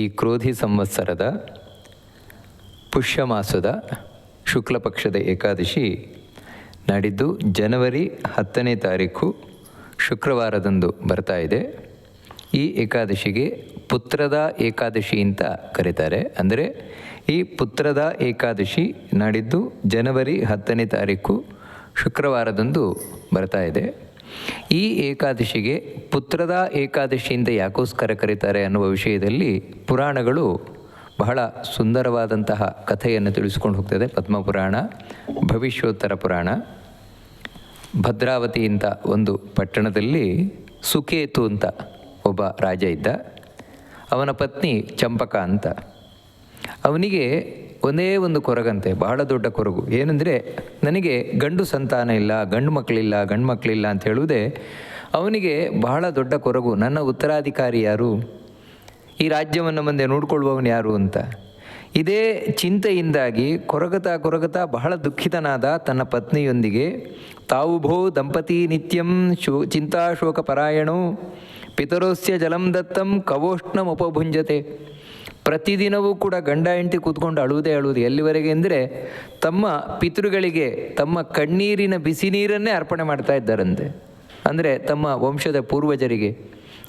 ಈ ಕ್ರೋಧಿ ಸಂವತ್ಸರದ ಪುಷ್ಯ ಮಾಸದ ಶುಕ್ಲಪಕ್ಷದ ಏಕಾದಶಿ ನಾಡಿದ್ದು ಜನವರಿ ಹತ್ತನೇ ತಾರೀಕು ಶುಕ್ರವಾರದಂದು ಬರ್ತಾ ಇದೆ. ಈ ಏಕಾದಶಿಗೆ ಪುತ್ರದ ಏಕಾದಶಿ ಅಂತ ಕರೀತಾರೆ. ಅಂದರೆ ಈ ಪುತ್ರದ ಏಕಾದಶಿ ನಾಡಿದ್ದು ಜನವರಿ ಹತ್ತನೇ ತಾರೀಕು ಶುಕ್ರವಾರದಂದು ಬರ್ತಾ ಇದೆ. ಈ ಏಕಾದಶಿಗೆ ಪುತ್ರದ ಏಕಾದಶಿಯಿಂದ ಯಾಕೋಸ್ಕರ ಕರೀತಾರೆ ಅನ್ನುವ ವಿಷಯದಲ್ಲಿ ಪುರಾಣಗಳು ಬಹಳ ಸುಂದರವಾದಂತಹ ಕಥೆಯನ್ನು ತಿಳಿಸ್ಕೊಂಡು ಹೋಗ್ತದೆ. ಪದ್ಮಪುರಾಣ, ಭವಿಷ್ಯೋತ್ತರ ಪುರಾಣ, ಭದ್ರಾವತಿ ಅಂತ ಒಂದು ಪಟ್ಟಣದಲ್ಲಿ ಸುಕೇತು ಅಂತ ಒಬ್ಬ ರಾಜ ಇದ್ದ. ಅವನ ಪತ್ನಿ ಚಂಪಕ ಅಂತ. ಅವನಿಗೆ ಒಂದೇ ಒಂದು ಕೊರಗಂತೆ, ಬಹಳ ದೊಡ್ಡ ಕೊರಗು. ಏನಂದರೆ, ನನಗೆ ಗಂಡು ಸಂತಾನ ಇಲ್ಲ, ಗಂಡು ಮಕ್ಕಳಿಲ್ಲ ಗಂಡು ಮಕ್ಕಳಿಲ್ಲ ಅಂತ ಹೇಳುವುದೇ ಅವನಿಗೆ ಬಹಳ ದೊಡ್ಡ ಕೊರಗು. ನನ್ನ ಉತ್ತರಾಧಿಕಾರಿ ಯಾರು? ಈ ರಾಜ್ಯವನ್ನು ಮುಂದೆ ನೋಡ್ಕೊಳ್ಳುವವನು ಯಾರು ಅಂತ. ಇದೇ ಚಿಂತೆಯಿಂದಾಗಿ ಕೊರಗತಾ ಕೊರಗತಾ ಬಹಳ ದುಃಖಿತನಾದ ತನ್ನ ಪತ್ನಿಯೊಂದಿಗೆ, ತಾವು ಭೋ ದಂಪತಿ ನಿತ್ಯಂ ಶೋ ಚಿಂತಾಶೋಕ ಪರಾಯಣೋ ಪಿತರೋಸ್ಯ ಜಲಂ ದತ್ತಂ ಕವೋಷ್ಣಂ ಉಪಭುಂಜತೆ ಪ್ರತಿದಿನವೂ ಕೂಡ ಗಂಡ ಹೆಂಡತಿ ಕೂತ್ಕೊಂಡು ಅಳುವುದೇ ಅಳುವುದು. ಎಲ್ಲಿವರೆಗೆ ಅಂದರೆ ತಮ್ಮ ಪಿತೃಗಳಿಗೆ ತಮ್ಮ ಕಣ್ಣೀರಿನ ಬಿಸಿ ನೀರನ್ನೇ ಅರ್ಪಣೆ ಮಾಡ್ತಾ ಇದ್ದಾರಂತೆ. ಅಂದರೆ ತಮ್ಮ ವಂಶದ ಪೂರ್ವಜರಿಗೆ.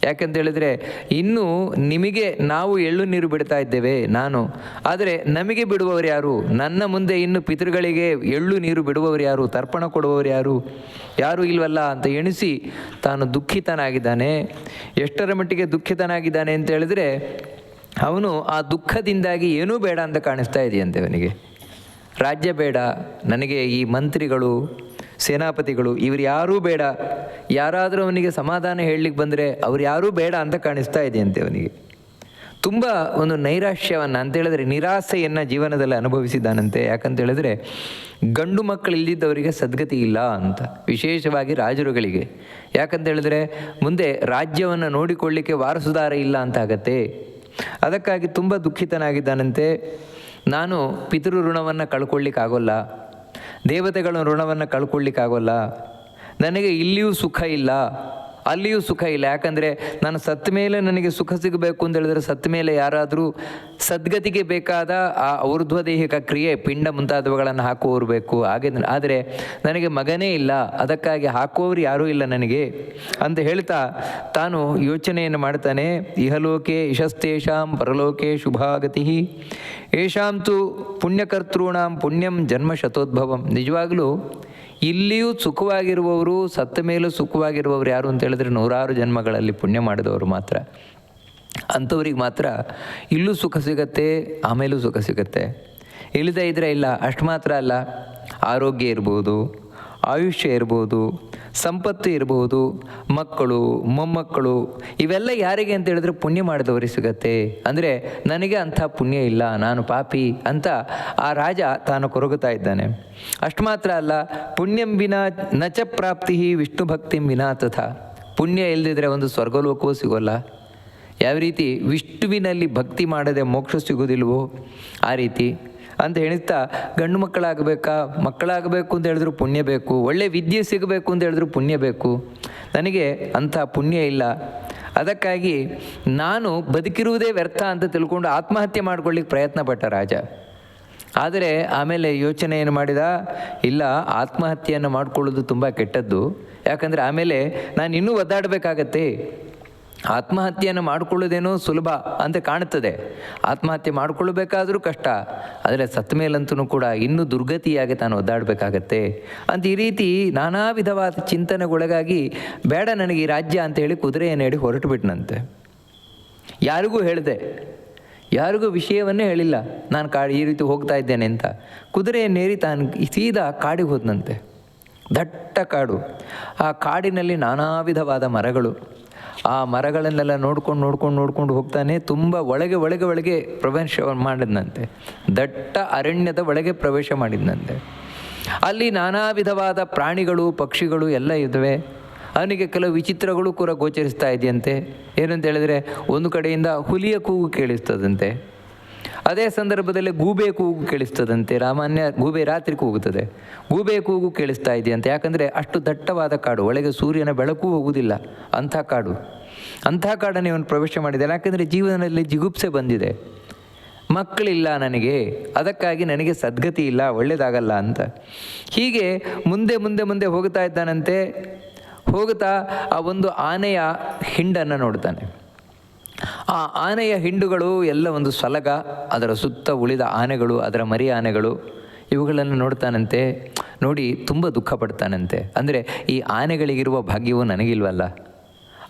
ಯಾಕಂತ ಹೇಳಿದ್ರೆ ಇನ್ನು ನಿಮಗೆ ನಾವು ಎಳ್ಳು ನೀರು ಬಿಡ್ತಾ ಇದ್ದೇವೆ ನಾನು. ಆದರೆ ನಮಗೆ ಬಿಡುವವರು ಯಾರು? ನನ್ನ ಮುಂದೆ ಇನ್ನು ಪಿತೃಗಳಿಗೆ ಎಳ್ಳು ನೀರು ಬಿಡುವವರು ಯಾರು? ತರ್ಪಣ ಕೊಡುವವರು ಯಾರು? ಯಾರು ಇಲ್ವಲ್ಲ ಅಂತ ಎಣಿಸಿ ತಾನು ದುಃಖಿತನಾಗಿದ್ದಾನೆ. ಎಷ್ಟರ ಮಟ್ಟಿಗೆ ದುಃಖಿತನಾಗಿದ್ದಾನೆ ಅಂತ ಹೇಳಿದರೆ ಅವನು ಆ ದುಃಖದಿಂದಾಗಿ ಏನೂ ಬೇಡ ಅಂತ ಕಾಣಿಸ್ತಾ ಇದೆಯಂತೆ ಅವನಿಗೆ. ರಾಜ್ಯ ಬೇಡ, ನನಗೆ ಈ ಮಂತ್ರಿಗಳು, ಸೇನಾಪತಿಗಳು, ಇವರು ಯಾರೂ ಬೇಡ. ಯಾರಾದರೂ ಅವನಿಗೆ ಸಮಾಧಾನ ಹೇಳಲಿಕ್ಕೆ ಬಂದರೆ ಅವ್ರು ಯಾರೂ ಬೇಡ ಅಂತ ಕಾಣಿಸ್ತಾ ಇದೆಯಂತೆ ಅವನಿಗೆ. ತುಂಬ ಒಂದು ನೈರಾಶ್ಯವನ್ನು ಅಂತ ಹೇಳಿದ್ರೆ ನಿರಾಸೆಯನ್ನು ಜೀವನದಲ್ಲಿ ಅನುಭವಿಸಿದ್ದಾನಂತೆ. ಯಾಕಂತ ಹೇಳಿದ್ರೆ ಗಂಡು ಮಕ್ಕಳು ಇಲ್ಲದಿದ್ದವರಿಗೆ ಸದ್ಗತಿ ಇಲ್ಲ ಅಂತ, ವಿಶೇಷವಾಗಿ ರಾಜರುಗಳಿಗೆ. ಯಾಕಂತ ಹೇಳಿದ್ರೆ ಮುಂದೆ ರಾಜ್ಯವನ್ನು ನೋಡಿಕೊಳ್ಳಿಕ್ಕೆ ವಾರಸುದಾರ ಇಲ್ಲ ಅಂತ ಆಗತ್ತೆ. ಅದಕ್ಕಾಗಿ ತುಂಬ ದುಃಖಿತನಾಗಿದ್ದಾನಂತೆ. ನಾನು ಪಿತೃ ಋಣವನ್ನು ಕಳ್ಕೊಳ್ಳಿಕ್ಕಾಗೋಲ್ಲ. ದೇವತೆಗಳ ಋಣವನ್ನು ಕಳ್ಕೊಳ್ಳಿಕ್ಕಾಗೋಲ್ಲ. ನನಗೆ ಇಲ್ಲಿಯೂ ಸುಖ ಇಲ್ಲ. ಅಲ್ಲಿಯೂ ಸುಖ ಇಲ್ಲ. ಯಾಕಂದರೆ ನಾನು ಸತ್ತ ಮೇಲೆ ನನಗೆ ಸುಖ ಸಿಗಬೇಕು ಅಂತ ಹೇಳಿದ್ರೆ ಸತ್ತ ಮೇಲೆ ಯಾರಾದರೂ ಸದ್ಗತಿಗೆ ಬೇಕಾದ ಆ ಊರ್ಧ್ವದೇಹಿಕ ಕ್ರಿಯೆ ಪಿಂಡ ಮುಂತಾದವುಗಳನ್ನು ಹಾಕುವವರು ಬೇಕು. ಹಾಗೆ ಆದರೆ ನನಗೆ ಮಗನೇ ಇಲ್ಲ, ಅದಕ್ಕಾಗಿ ಹಾಕುವವರು ಯಾರೂ ಇಲ್ಲ ನನಗೆ ಅಂತ ಹೇಳ್ತಾ ತಾನು ಯೋಚನೆಯನ್ನು ಮಾಡ್ತಾನೆ. ಇಹಲೋಕೆ ಯಶಸ್ತೇಷಾಂ ಪರಲೋಕೆ ಶುಭಾಗತಿ. ಪುಣ್ಯಕರ್ತೃಣಾಂ ಪುಣ್ಯಕರ್ತॄಣಾಂ ಪುಣ್ಯಂ ಜನ್ಮ ಶತೋದ್ಭವಂ. ನಿಜವಾಗಲೂ ಇಲ್ಲಿಯೂ ಸುಖವಾಗಿರುವವರು, ಸತ್ತ ಮೇಲೂ ಸುಖವಾಗಿರುವವರು ಯಾರು ಅಂತ ಹೇಳಿದ್ರೆ ನೂರಾರು ಜನ್ಮಗಳಲ್ಲಿ ಪುಣ್ಯ ಮಾಡಿದವರು ಮಾತ್ರ. ಅಂಥವ್ರಿಗೆ ಮಾತ್ರ ಇಲ್ಲೂ ಸುಖ ಸಿಗತ್ತೆ, ಆಮೇಲೂ ಸುಖ ಸಿಗತ್ತೆ. ಇಲ್ಲದೇ ಇದ್ರೆ ಇಲ್ಲ, ಅಷ್ಟು ಮಾತ್ರ ಅಲ್ಲ, ಆರೋಗ್ಯ ಇರ್ಬೋದು, ಆಯುಷ್ಯ ಇರ್ಬೋದು ಸಂಪತ್ತು ಇರಬಹುದು, ಮಕ್ಕಳು, ಮೊಮ್ಮಕ್ಕಳು, ಇವೆಲ್ಲ ಯಾರಿಗೆ ಅಂತ ಹೇಳಿದ್ರೆ ಪುಣ್ಯ ಮಾಡಿದವರಿಗೆ ಸಿಗತ್ತೆ. ಅಂದರೆ ನನಗೆ ಅಂಥ ಪುಣ್ಯ ಇಲ್ಲ, ನಾನು ಪಾಪಿ ಅಂತ ಆ ರಾಜ ತಾನು ಕೊರಗುತ್ತಾ ಇದ್ದಾನೆ. ಅಷ್ಟು ಮಾತ್ರ ಅಲ್ಲ, ಪುಣ್ಯಂ ವಿನಾ ನಚ ಪ್ರಾಪ್ತಿ ವಿಷ್ಣು ಭಕ್ತಿಂ ವಿನಾ ತಥಾ. ಪುಣ್ಯ ಇಲ್ಲದಿದ್ರೆ ಒಂದು ಸ್ವರ್ಗಲೋಕವೂ ಸಿಗೋಲ್ಲ. ಯಾವ ರೀತಿ ವಿಷ್ಣುವಿನಲ್ಲಿ ಭಕ್ತಿ ಮಾಡದೆ ಮೋಕ್ಷ ಸಿಗೋದಿಲ್ವೋ, ಆ ರೀತಿ. ಅಂತ ಹೇಳುತ್ತಾ ಗಂಡು ಮಕ್ಕಳಾಗಬೇಕಾ? ಮಕ್ಕಳಾಗಬೇಕು ಅಂತ ಹೇಳಿದ್ರು ಪುಣ್ಯ ಬೇಕು. ಒಳ್ಳೆ ವಿದ್ಯೆ ಸಿಗಬೇಕು ಅಂತ ಹೇಳಿದ್ರು ಪುಣ್ಯ ಬೇಕು. ನನಗೆ ಅಂಥ ಪುಣ್ಯ ಇಲ್ಲ. ಅದಕ್ಕಾಗಿ ನಾನು ಬದುಕಿರುವುದೇ ವ್ಯರ್ಥ ಅಂತ ತಿಳ್ಕೊಂಡು ಆತ್ಮಹತ್ಯೆ ಮಾಡ್ಕೊಳ್ಳಿಕ್ಕೆ ಪ್ರಯತ್ನ ಪಟ್ಟ ರಾಜ. ಆದರೆ ಆಮೇಲೆ ಯೋಚನೆ ಏನು ಮಾಡಿದ? ಇಲ್ಲ, ಆತ್ಮಹತ್ಯೆಯನ್ನು ಮಾಡಿಕೊಳ್ಳೋದು ತುಂಬ ಕೆಟ್ಟದ್ದು. ಯಾಕಂದರೆ ಆಮೇಲೆ ನಾನು ಇನ್ನೂ ಒದ್ದಾಡಬೇಕಾಗತ್ತೆ. ಆತ್ಮಹತ್ಯೆಯನ್ನು ಮಾಡಿಕೊಳ್ಳೋದೇನೋ ಸುಲಭ ಅಂತ ಕಾಣುತ್ತದೆ. ಆತ್ಮಹತ್ಯೆ ಮಾಡಿಕೊಳ್ಳಬೇಕಾದರೂ ಕಷ್ಟ. ಆದರೆ ಸತ್ತ ಮೇಲಂತೂ ಕೂಡ ಇನ್ನೂ ದುರ್ಗತಿಯಾಗಿ ತಾನು ಒದ್ದಾಡಬೇಕಾಗತ್ತೆ. ಅಂತ ಈ ರೀತಿ ನಾನಾ ವಿಧವಾದ ಚಿಂತನೆಗೊಳಗಾಗಿ ಬೇಡ ನನಗೆ ಈ ರಾಜ್ಯ ಅಂತ ಹೇಳಿ ಕುದುರೆಯನ್ನು ಹೇಳಿ ಹೊರಟು ಬಿಟ್ಟನಂತೆ ಯಾರಿಗೂ ಹೇಳಿದೆ. ಯಾರಿಗೂ ವಿಷಯವನ್ನೇ ಹೇಳಿಲ್ಲ. ನಾನು ಕಾಡು ಈ ರೀತಿ ಹೋಗ್ತಾ ಇದ್ದೇನೆ ಅಂತ. ಕುದುರೆಯನ್ನೇರಿ ತಾನು ಸೀದಾ ಕಾಡಿಗೆ ಹೋದನಂತೆ. ದಟ್ಟ ಕಾಡು. ಆ ಕಾಡಿನಲ್ಲಿ ನಾನಾ ವಿಧವಾದ ಮರಗಳು. ಆ ಮರಗಳನ್ನೆಲ್ಲ ನೋಡ್ಕೊಂಡು ನೋಡ್ಕೊಂಡು ನೋಡ್ಕೊಂಡು ಹೋಗ್ತಾನೆ, ತುಂಬ ಒಳಗೆ ಒಳಗೆ ಒಳಗೆ ಪ್ರವೇಶ ಮಾಡಿದ್ನಂತೆ. ದಟ್ಟ ಅರಣ್ಯದ ಒಳಗೆ ಪ್ರವೇಶ ಮಾಡಿದ್ನಂತೆ. ಅಲ್ಲಿ ನಾನಾ ವಿಧವಾದ ಪ್ರಾಣಿಗಳು, ಪಕ್ಷಿಗಳು ಎಲ್ಲ ಇದ್ದಾವೆ ಅವನಿಗೆ ಕೆಲವು ವಿಚಿತ್ರಗಳು ಕೂಡ ಗೋಚರಿಸ್ತಾ ಇದೆಯಂತೆ. ಏನಂತ ಹೇಳಿದ್ರೆ, ಒಂದು ಕಡೆಯಿಂದ ಹುಲಿಯ ಕೂಗು ಕೇಳಿಸ್ತದಂತೆ. ಅದೇ ಸಂದರ್ಭದಲ್ಲಿ ಗೂಬೆ ಕೂಗು ಕೇಳಿಸ್ತದಂತೆ. ರಾಮಾನ್ಯ ಗೂಬೆ ರಾತ್ರಿ ಕೂಗುತ್ತದೆ. ಗೂಬೆ ಕೂಗು ಕೇಳಿಸ್ತಾ ಇದೆಯಂತೆ. ಯಾಕಂದರೆ ಅಷ್ಟು ದಟ್ಟವಾದ ಕಾಡು. ಒಳಗೆ ಸೂರ್ಯನ ಬೆಳಕು ಹೋಗುವುದಿಲ್ಲ. ಅಂಥ ಕಾಡು. ಅಂಥ ಕಾಡನ್ನು ಇವನು ಪ್ರವೇಶ ಮಾಡಿದ್ದಾನೆ. ಯಾಕಂದರೆ ಜೀವನದಲ್ಲಿ ಜಿಗುಪ್ಸೆ ಬಂದಿದೆ. ಮಕ್ಕಳಿಲ್ಲ ನನಗೆ. ಅದಕ್ಕಾಗಿ ನನಗೆ ಸದ್ಗತಿ ಇಲ್ಲ. ಒಳ್ಳೆಯದಾಗಲ್ಲ ಅಂತ. ಹೀಗೆ ಮುಂದೆ ಮುಂದೆ ಮುಂದೆ ಹೋಗ್ತಾ ಇದ್ದಾನಂತೆ. ಹೋಗುತ್ತಾ ಆ ಒಂದು ಆನೆಯ ಹಿಂಡನ್ನು ನೋಡ್ತಾನೆ. ಆ ಆನೆಯ ಹಿಂಡುಗಳು ಎಲ್ಲ ಒಂದು ಸಲಗ, ಅದರ ಸುತ್ತ ಉಳಿದ ಆನೆಗಳು, ಅದರ ಮರಿ ಆನೆಗಳು, ಇವುಗಳನ್ನು ನೋಡ್ತಾನಂತೆ. ನೋಡಿ, ತುಂಬ ದುಃಖ ಪಡ್ತಾನಂತೆ. ಅಂದರೆ ಈ ಆನೆಗಳಿಗಿರುವ ಭಾಗ್ಯವು ನನಗಿಲ್ವಲ್ಲ.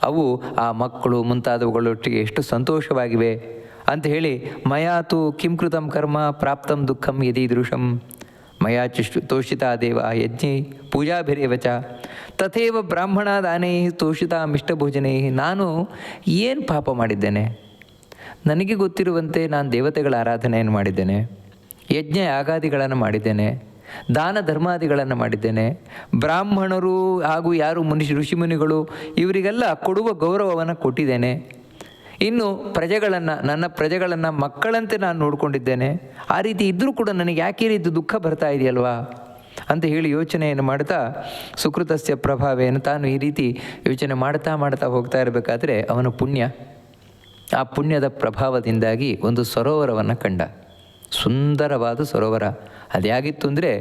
ಅವು ಆ ಮಕ್ಕಳು ಮುಂತಾದವುಗಳೊಟ್ಟಿಗೆ ಎಷ್ಟು ಸಂತೋಷವಾಗಿವೆ. ಅಂತ ಹೇಳಿ, ಮಯಾತು ಕಿಂಕೃತಂ ಕರ್ಮ ಪ್ರಾಪ್ತಂ ದುಃಖಂ ಯದೀದೃಶಂ ಮಯಾ ಚುಷ್ಟು ತೋಷಿತಾ ದೇವ ಯಜ್ಞೈ ಪೂಜಾಭಿರೇವ ಚ ತಥೇವ ಬ್ರಾಹ್ಮಣಾದಾನೈ ತೋಷಿತಾ ಮಿಷ್ಟಭೋಜನೈ ನಾನು ಏನು ಪಾಪ ಮಾಡಿದ್ದೇನೆ? ನನಗೆ ಗೊತ್ತಿರುವಂತೆ ನಾನು ದೇವತೆಗಳ ಆರಾಧನೆಯನ್ನು ಮಾಡಿದ್ದೇನೆ. ಯಜ್ಞ ಯಾಗಾದಿಗಳನ್ನು ಮಾಡಿದ್ದೇನೆ. ದಾನ ಧರ್ಮಾದಿಗಳನ್ನು ಮಾಡಿದ್ದೇನೆ. ಬ್ರಾಹ್ಮಣರು ಹಾಗೂ ಯಾರು ಮುನಿ ಋಷಿಮುನಿಗಳು ಇವರಿಗೆಲ್ಲ ಕೊಡುವ ಗೌರವವನ್ನು ಕೊಟ್ಟಿದ್ದೇನೆ. ಇನ್ನು ಪ್ರಜೆಗಳನ್ನು, ನನ್ನ ಪ್ರಜೆಗಳನ್ನು ಮಕ್ಕಳಂತೆ ನಾನು ನೋಡಿಕೊಂಡಿದ್ದೇನೆ, ಆ ರೀತಿ ಇದ್ದರೂ ಕೂಡ ನನಗೆ ಯಾಕೆ ರೀತಿ ದುಃಖ ಬರ್ತಾ ಇದೆಯಲ್ವಾ? ಅಂತ ಹೇಳಿ ಯೋಚನೆಯನ್ನು ಮಾಡ್ತಾ, ಸುಕೃತಸ್ಯ ಪ್ರಭಾವೇನು ತಾನು ಈ ರೀತಿ ಯೋಚನೆ ಮಾಡ್ತಾ ಮಾಡ್ತಾ ಹೋಗ್ತಾ ಇರಬೇಕಾದ್ರೆ ಅವನ ಪುಣ್ಯ. ಆ ಪುಣ್ಯದ ಪ್ರಭಾವದಿಂದಾಗಿ ಒಂದು ಸರೋವರವನ್ನು ಕಂಡ. ಸುಂದರವಾದ ಸರೋವರ. ಅದ್ಯಾಗಿತ್ತು ಅಂದರೆ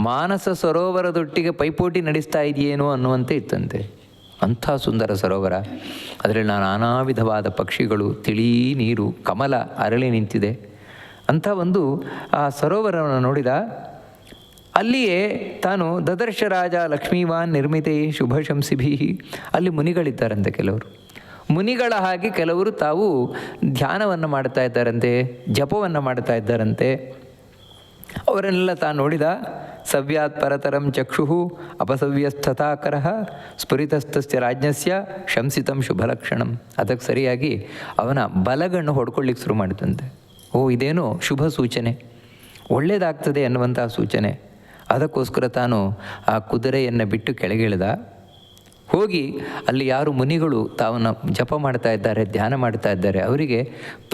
ಮಾನಸ ಸರೋವರದೊಟ್ಟಿಗೆ ಪೈಪೋಟಿ ನಡೆಸ್ತಾ ಇದೆಯೇನೋ ಅನ್ನುವಂತೆ ಇತ್ತಂತೆ. ಅಂಥ ಸುಂದರ ಸರೋವರ. ಅದರಲ್ಲಿ ನಾನಾ ವಿಧವಾದ ಪಕ್ಷಿಗಳು, ತಿಳಿ ನೀರು, ಕಮಲ, ಅರಳಿ ನಿಂತಿದೆ. ಅಂಥ ಒಂದು, ಆ ಸರೋವರವನ್ನು ನೋಡಿದ ಅಲ್ಲಿಯೇ ತಾನು ದದರ್ಶ ರಾಜ ಲಕ್ಷ್ಮೀವಾನ್ ನಿರ್ಮಿತೆ ಶುಭ ಶಂಸಿಭಿ ಅಲ್ಲಿ ಮುನಿಗಳಿದ್ದಾರಂತೆ ಕೆಲವರು. ಮುನಿಗಳ ಹಾಗೆ ಕೆಲವರು ತಾವು ಧ್ಯಾನವನ್ನು ಮಾಡ್ತಾ ಇದ್ದಾರಂತೆ, ಜಪವನ್ನು ಮಾಡ್ತಾ ಇದ್ದಾರಂತೆ. ಅವರನ್ನೆಲ್ಲ ತಾನು ನೋಡಿದ. ಸವ್ಯಾತ್ ಪರತರಂ ಚಕ್ಷು ಅಪಸವ್ಯಸ್ಥತಾಕರ ಸ್ಫುರಿತಸ್ಥಸ್ಯ ರಾಜ್ಞಸ್ಯ ಶಂಸಿತಂ ಶುಭಲಕ್ಷಣಂ. ಅದಕ್ಕೆ ಸರಿಯಾಗಿ ಅವನ ಬಲಗಣ್ಣು ಹೊಡ್ಕೊಳ್ಳಿಕ್ಕೆ ಶುರು ಮಾಡಿದಂತೆ. ಓ, ಇದೇನು ಶುಭ ಸೂಚನೆ. ಒಳ್ಳೆಯದಾಗ್ತದೆ ಅನ್ನುವಂಥ ಸೂಚನೆ. ಅದಕ್ಕೋಸ್ಕರ ತಾನು ಆ ಕುದುರೆಯನ್ನು ಬಿಟ್ಟು ಕೆಳಗಿಳಿದ. ಹೋಗಿ ಅಲ್ಲಿ ಯಾರು ಮುನಿಗಳು ತಾವನ್ನು ಜಪ ಮಾಡ್ತಾ ಇದ್ದಾರೆ, ಧ್ಯಾನ ಮಾಡ್ತಾ ಇದ್ದಾರೆ, ಅವರಿಗೆ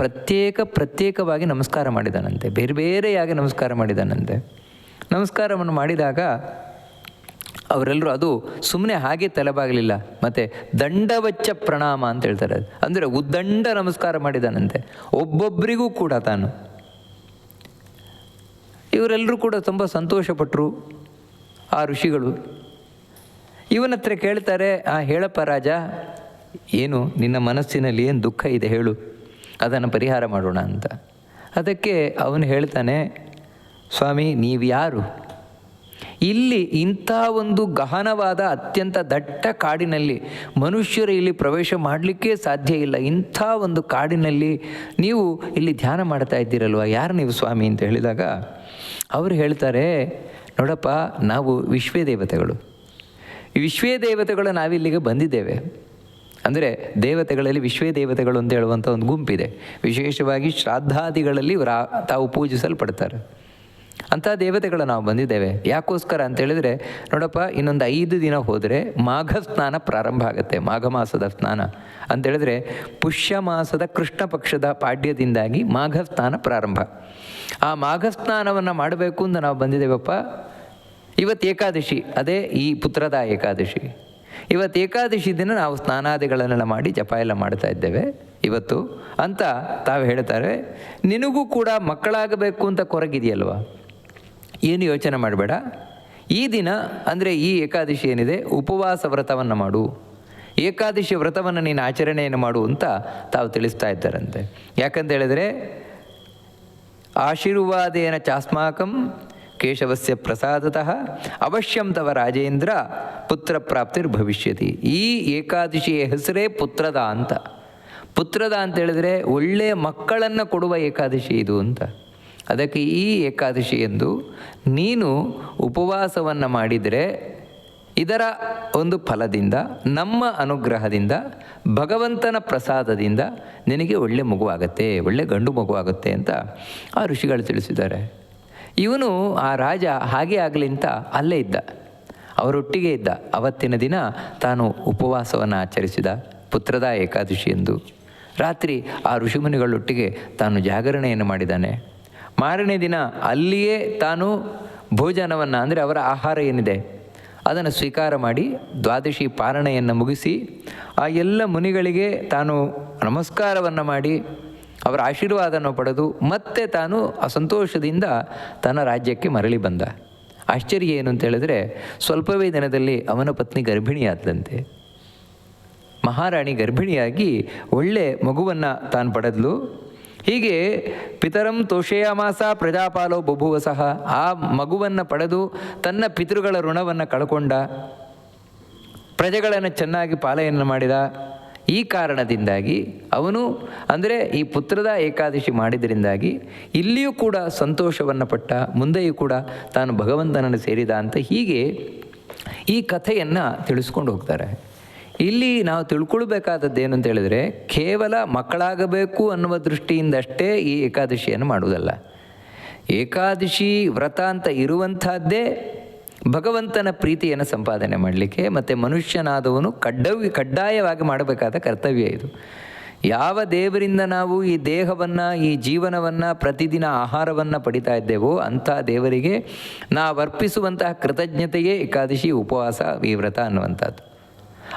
ಪ್ರತ್ಯೇಕ ಪ್ರತ್ಯೇಕವಾಗಿ ನಮಸ್ಕಾರ ಮಾಡಿದಾನಂತೆ, ಬೇರೆ ಬೇರೆಯಾಗಿ ನಮಸ್ಕಾರ ಮಾಡಿದಾನಂತೆ. ನಮಸ್ಕಾರವನ್ನು ಮಾಡಿದಾಗ ಅವರೆಲ್ಲರೂ ಅದು ಸುಮ್ಮನೆ ಹಾಗೆ ತಲೆಬಾಗಲಿಲ್ಲ, ಮತ್ತು ದಂಡವಚ್ಚ ಪ್ರಣಾಮ ಅಂತ ಹೇಳ್ತಾರೆ ಅಂದರೆ ಉದ್ದಂಡ ನಮಸ್ಕಾರ ಮಾಡಿದಾನಂತೆ ಒಬ್ಬೊಬ್ಬರಿಗೂ ಕೂಡ ತಾನು. ಇವರೆಲ್ಲರೂ ಕೂಡ ತುಂಬ ಸಂತೋಷಪಟ್ಟರು ಆ ಋಷಿಗಳು. ಇವನ ಹತ್ರ ಕೇಳ್ತಾರೆ, ಆ, ಹೇಳಪ್ಪ ರಾಜ, ಏನು ನಿನ್ನ ಮನಸ್ಸಿನಲ್ಲಿ ಏನು ದುಃಖ ಇದೆ ಹೇಳು, ಅದನ್ನು ಪರಿಹಾರ ಮಾಡೋಣ ಅಂತ. ಅದಕ್ಕೆ ಅವನು ಹೇಳ್ತಾನೆ, ಸ್ವಾಮಿ, ನೀವು ಯಾರು? ಇಲ್ಲಿ ಇಂಥ ಒಂದು ಗಹನವಾದ, ಅತ್ಯಂತ ದಟ್ಟ ಕಾಡಿನಲ್ಲಿ ಮನುಷ್ಯರು ಇಲ್ಲಿ ಪ್ರವೇಶ ಮಾಡಲಿಕ್ಕೆ ಸಾಧ್ಯ ಇಲ್ಲ. ಇಂಥ ಒಂದು ಕಾಡಿನಲ್ಲಿ ನೀವು ಇಲ್ಲಿ ಧ್ಯಾನ ಮಾಡ್ತಾ ಇದ್ದೀರಲ್ವ? ಯಾರು ನೀವು ಸ್ವಾಮಿ? ಅಂತ ಹೇಳಿದಾಗ, ಅವರು ಹೇಳ್ತಾರೆ, ನೋಡಪ್ಪ, ನಾವು ವಿಶ್ವೇ ದೇವತೆಗಳು ಈ ವಿಶ್ವೇ ದೇವತೆಗಳು ನಾವಿಲ್ಲಿಗೆ ಬಂದಿದ್ದೇವೆ. ಅಂದರೆ ದೇವತೆಗಳಲ್ಲಿ ವಿಶ್ವೇ ದೇವತೆಗಳು ಅಂತ ಹೇಳುವಂಥ ಒಂದು ಗುಂಪಿದೆ. ವಿಶೇಷವಾಗಿ ಶ್ರಾದ್ದಾದಿಗಳಲ್ಲಿ ಆ- ತಾವು ಪೂಜಿಸಲ್ಪಡ್ತಾರೆ. ಅಂಥ ದೇವತೆಗಳು ನಾವು ಬಂದಿದ್ದೇವೆ. ಯಾಕೋಸ್ಕರ ಅಂತ ಹೇಳಿದರೆ, ನೋಡಪ್ಪ, ಇನ್ನೊಂದು ಐದು ದಿನ ಹೋದರೆ ಮಾಘ ಸ್ನಾನ ಪ್ರಾರಂಭ ಆಗುತ್ತೆ, ಮಾಘ ಮಾಸದ ಸ್ನಾನ. ಅಂತ ಹೇಳಿದ್ರೆ, ಪುಷ್ಯ ಮಾಸದ ಕೃಷ್ಣ ಪಕ್ಷದ ಪಾಡ್ಯದಿಂದಾಗಿ ಮಾಘ ಸ್ನಾನ ಪ್ರಾರಂಭ. ಆ ಮಾಘ ಸ್ನಾನವನ್ನು ಮಾಡಬೇಕು ಅಂತ ನಾವು ಬಂದಿದ್ದೇವಪ್ಪ. ಇವತ್ತು ಏಕಾದಶಿ, ಅದೇ ಈ ಪುತ್ರದ ಏಕಾದಶಿ. ಇವತ್ತು ಏಕಾದಶಿ ದಿನ ನಾವು ಸ್ನಾನಾದಿಗಳನ್ನೆಲ್ಲ ಮಾಡಿ ಜಪ ಎಲ್ಲ ಮಾಡ್ತಾ ಇದ್ದೇವೆ. ಇವತ್ತು ಅಂತ ತಾವು ಹೇಳ್ತಾರೆ, ನಿನಗೂ ಕೂಡ ಮಕ್ಕಳಾಗಬೇಕು ಅಂತ ಕೊರಗಿದೆಯಲ್ವಾ? ಏನು ಯೋಚನೆ ಮಾಡಬೇಡ. ಈ ದಿನ ಅಂದರೆ ಈ ಏಕಾದಶಿ ಏನಿದೆ? ಉಪವಾಸ ವ್ರತವನ್ನು ಮಾಡು. ಏಕಾದಶಿ ವ್ರತವನ್ನು ನೀನು ಆಚರಣೆಯನ್ನು ಮಾಡು ಅಂತ ತಾವು ತಿಳಿಸ್ತಾ ಇದ್ದಾರಂತೆ. ಯಾಕಂತ ಹೇಳಿದರೆ, ಆಶೀರ್ವಾದೇನ ಚಾಸ್ಮಾಕಂ ಕೇಶವಸ್ಯ ಪ್ರಸಾದತಃ. ಅವಶ್ಯಂ ತವ ರಾಜೇಂದ್ರ ಪುತ್ರ ಪ್ರಾಪ್ತಿರ್ಭವಿಷ್ಯತಿ ಈ ಏಕಾದಶಿಯ ಹೆಸರೇ ಪುತ್ರದ ಅಂತ. ಪುತ್ರದ ಅಂತ ಹೇಳಿದ್ರೆ ಒಳ್ಳೆಯ ಮಕ್ಕಳನ್ನು ಕೊಡುವ ಏಕಾದಶಿ ಇದು ಅಂತ. ಅದಕ್ಕೆ ಈ ಏಕಾದಶಿ ಎಂದು ನೀನು ಉಪವಾಸವನ್ನು ಮಾಡಿದರೆ ಇದರ ಒಂದು ಫಲದಿಂದ, ನಮ್ಮ ಅನುಗ್ರಹದಿಂದ, ಭಗವಂತನ ಪ್ರಸಾದದಿಂದ ನಿನಗೆ ಒಳ್ಳೆ ಮಗುವಾಗತ್ತೆ, ಒಳ್ಳೆ ಗಂಡು ಮಗುವಾಗುತ್ತೆ ಅಂತ ಆ ಋಷಿಗಳು ತಿಳಿಸಿದ್ದಾರೆ. ಇವನು ಆ ರಾಜ ಹಾಗೆ ಆಗಲಿ ಅಂತ ಅಲ್ಲೇ ಇದ್ದ. ಅವರೊಟ್ಟಿಗೆ ಇದ್ದ. ಅವತ್ತಿನ ದಿನ ತಾನು ಉಪವಾಸವನ್ನು ಆಚರಿಸಿದ. ಪುತ್ರದ ಏಕಾದಶಿ ಎಂದು. ರಾತ್ರಿ ಆ ಋಷಿಮುನಿಗಳೊಟ್ಟಿಗೆ ತಾನು ಜಾಗರಣೆಯನ್ನು ಮಾಡಿದ್ದಾನೆ. ಮಾರನೇ ದಿನ ಅಲ್ಲಿಯೇ ತಾನು ಭೋಜನವನ್ನು, ಅಂದರೆ ಅವರ ಆಹಾರ ಏನಿದೆ, ಅದನ್ನು ಸ್ವೀಕಾರ ಮಾಡಿ ದ್ವಾದಶಿ ಪಾರಣೆಯನ್ನು ಮುಗಿಸಿ ಆ ಎಲ್ಲ ಮುನಿಗಳಿಗೆ ತಾನು ನಮಸ್ಕಾರವನ್ನು ಮಾಡಿ ಅವರ ಆಶೀರ್ವಾದವನ್ನು ಪಡೆದು ಮತ್ತೆ ತಾನು ಅಸಂತೋಷದಿಂದ ತನ್ನ ರಾಜ್ಯಕ್ಕೆ ಮರಳಿ ಬಂದ. ಆಶ್ಚರ್ಯ ಏನು ಅಂತ ಹೇಳಿದ್ರೆ ಸ್ವಲ್ಪವೇ ದಿನದಲ್ಲಿ ಅವನ ಪತ್ನಿ ಗರ್ಭಿಣಿಯಾದಂತೆ. ಮಹಾರಾಣಿ ಗರ್ಭಿಣಿಯಾಗಿ ಒಳ್ಳೆ ಮಗುವನ್ನು ತಾನು ಪಡೆದ್ಲು. ಹೀಗೆ ಪಿತರಂ ತೋಷೇಯಮಾಸ ಪ್ರಜಾಪಾಲೋ ಬಭುವ ಸಹ ಆ ಮಗುವನ್ನು ಪಡೆದು ತನ್ನ ಪಿತೃಗಳ ಋಣವನ್ನು ಕಳ್ಕೊಂಡ. ಪ್ರಜೆಗಳನ್ನು ಚೆನ್ನಾಗಿ ಪಾಲನೆಯನ್ನು ಮಾಡಿದ. ಈ ಕಾರಣದಿಂದಾಗಿ ಅವನು ಅಂದರೆ ಈ ಪುತ್ರದ ಏಕಾದಶಿ ಮಾಡಿದ್ರಿಂದಾಗಿ ಇಲ್ಲಿಯೂ ಕೂಡ ಸಂತೋಷವನ್ನು ಪಟ್ಟ, ಮುಂದೆಯೂ ಕೂಡ ತಾನು ಭಗವಂತನನ್ನು ಸೇರಿದ ಅಂತ ಹೀಗೆ ಈ ಕಥೆಯನ್ನು ತಿಳಿಸ್ಕೊಂಡು ಹೋಗ್ತಾರೆ. ಇಲ್ಲಿ ನಾವು ತಿಳ್ಕೊಳ್ಬೇಕಾದದ್ದು ಏನು ಅಂತ ಹೇಳಿದರೆ ಕೇವಲ ಮಕ್ಕಳಾಗಬೇಕು ಅನ್ನುವ ದೃಷ್ಟಿಯಿಂದಷ್ಟೇ ಈ ಏಕಾದಶಿಯನ್ನು ಮಾಡುವುದಲ್ಲ. ಏಕಾದಶಿ ವ್ರತ ಅಂತ ಇರುವಂತಹದ್ದೇ ಭಗವಂತನ ಪ್ರೀತಿಯನ್ನು ಸಂಪಾದನೆ ಮಾಡಲಿಕ್ಕೆ ಮತ್ತು ಮನುಷ್ಯನಾದವನು ಕಡ್ಡವಿ ಕಡ್ಡಾಯವಾಗಿ ಮಾಡಬೇಕಾದ ಕರ್ತವ್ಯ ಇದು. ಯಾವ ದೇವರಿಂದ ನಾವು ಈ ದೇಹವನ್ನು, ಈ ಜೀವನವನ್ನು, ಪ್ರತಿದಿನ ಆಹಾರವನ್ನು ಪಡಿತಾ ಇದ್ದೇವೋ ಅಂಥ ದೇವರಿಗೆ ನಾವು ಅರ್ಪಿಸುವಂತಹ ಕೃತಜ್ಞತೆಯೇ ಏಕಾದಶಿ ಉಪವಾಸ ಈ ವ್ರತ ಅನ್ನುವಂಥದ್ದು.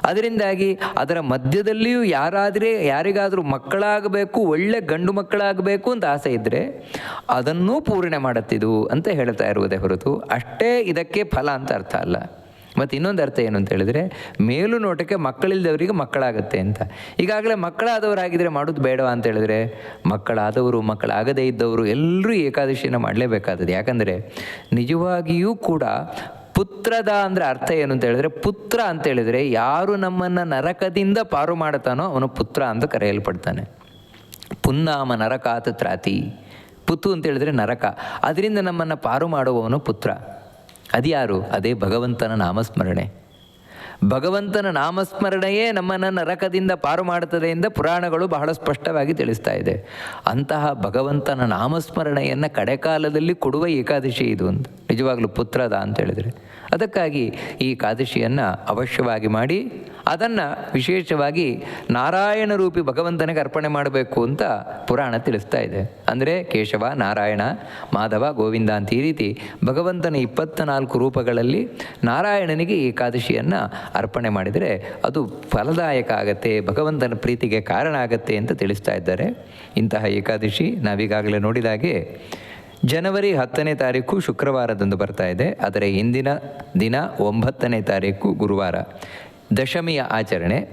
ಅದರಿಂದಾಗಿ ಅದರ ಮಧ್ಯದಲ್ಲಿಯೂ ಯಾರಾದರೆ, ಯಾರಿಗಾದರೂ ಮಕ್ಕಳಾಗಬೇಕು, ಒಳ್ಳೆ ಗಂಡು ಮಕ್ಕಳಾಗಬೇಕು ಅಂತ ಆಸೆ ಇದ್ದರೆ ಅದನ್ನೂ ಪೂರ್ಣೆ ಮಾಡುತ್ತಿದ್ದು ಅಂತ ಹೇಳ್ತಾ ಇರುವುದೇ ಹೊರತು ಅಷ್ಟೇ ಇದಕ್ಕೆ ಫಲ ಅಂತ ಅರ್ಥ ಅಲ್ಲ. ಮತ್ತು ಇನ್ನೊಂದು ಅರ್ಥ ಏನು ಅಂತ ಹೇಳಿದರೆ ಮೇಲು ನೋಟಕ್ಕೆ ಮಕ್ಕಳಿಲ್ಲದವರಿಗೆ ಮಕ್ಕಳಾಗತ್ತೆ ಅಂತ. ಈಗಾಗಲೇ ಮಕ್ಕಳಾದವರಾಗಿದ್ದರೆ ಮಾಡೋದು ಬೇಡವಾ ಅಂತ ಹೇಳಿದ್ರೆ ಮಕ್ಕಳಾದವರು, ಮಕ್ಕಳಾಗದೇ ಇದ್ದವರು ಎಲ್ಲರೂ ಏಕಾದಶಿಯನ್ನು ಮಾಡಲೇಬೇಕಾದದ್ದು. ಯಾಕಂದರೆ ನಿಜವಾಗಿಯೂ ಕೂಡ ಪುತ್ರದ ಅಂದರೆ ಅರ್ಥ ಏನು ಅಂತ ಹೇಳಿದ್ರೆ, ಪುತ್ರ ಅಂತ ಹೇಳಿದ್ರೆ ಯಾರು ನಮ್ಮನ್ನು ನರಕದಿಂದ ಪಾರು ಮಾಡುತ್ತಾನೋ ಅವನು ಪುತ್ರ ಅಂತ ಕರೆಯಲ್ಪಡ್ತಾನೆ. ಪುನ್ನಾಮ ನರಕಾತ ತ್ರಾತಿ. ಪುತು ಅಂತ ಹೇಳಿದ್ರೆ ನರಕ. ಅದರಿಂದ ನಮ್ಮನ್ನು ಪಾರು ಮಾಡುವವನು ಪುತ್ರ. ಅದ್ಯಾರು? ಅದೇ ಭಗವಂತನ ನಾಮಸ್ಮರಣೆ. ಭಗವಂತನ ನಾಮಸ್ಮರಣೆಯೇ ನಮ್ಮನ್ನು ನರಕದಿಂದ ಪಾರು ಮಾಡುತ್ತದೆ ಎಂದು ಪುರಾಣಗಳು ಬಹಳ ಸ್ಪಷ್ಟವಾಗಿ ತಿಳಿಸ್ತಾ ಇದೆ. ಅಂತಹ ಭಗವಂತನ ನಾಮಸ್ಮರಣೆಯನ್ನು ಕಡೆಕಾಲದಲ್ಲಿ ಕೊಡುವ ಏಕಾದಶಿ ಇದು ಒಂದು ನಿಜವಾಗ್ಲೂ ಪುತ್ರದ ಅಂತ ಹೇಳಿದರೆ. ಅದಕ್ಕಾಗಿ ಈ ಕಾದಶಿಯನ್ನು ಅವಶ್ಯವಾಗಿ ಮಾಡಿ, ಅದನ್ನು ವಿಶೇಷವಾಗಿ ನಾರಾಯಣ ರೂಪಿ ಭಗವಂತನಿಗೆ ಅರ್ಪಣೆ ಮಾಡಬೇಕು ಅಂತ ಪುರಾಣ ತಿಳಿಸ್ತಾ ಇದೆ. ಅಂದರೆ ಕೇಶವ, ನಾರಾಯಣ, ಮಾಧವ, ಗೋವಿಂದ ಅಂತ ಈ ರೀತಿ ಭಗವಂತನ ಇಪ್ಪತ್ತ ನಾಲ್ಕು ರೂಪಗಳಲ್ಲಿ ನಾರಾಯಣನಿಗೆ ಏಕಾದಶಿಯನ್ನು ಅರ್ಪಣೆ ಮಾಡಿದರೆ ಅದು ಫಲದಾಯಕ ಆಗತ್ತೆ, ಭಗವಂತನ ಪ್ರೀತಿಗೆ ಕಾರಣ ಆಗತ್ತೆ ಅಂತ ತಿಳಿಸ್ತಾ ಇದ್ದಾರೆ. ಇಂತಹ ಏಕಾದಶಿ ನಾವೀಗಾಗಲೇ ನೋಡಿದಾಗೆ ಜನವರಿ ಹತ್ತನೇ ತಾರೀಕು ಶುಕ್ರವಾರದಂದು ಬರ್ತಾ ಇದೆ. ಆದರೆ ಇಂದಿನ ದಿನ ಒಂಬತ್ತನೇ ತಾರೀಕು ಗುರುವಾರ. ದಶಮಿಯ ಆಚರಣೆ.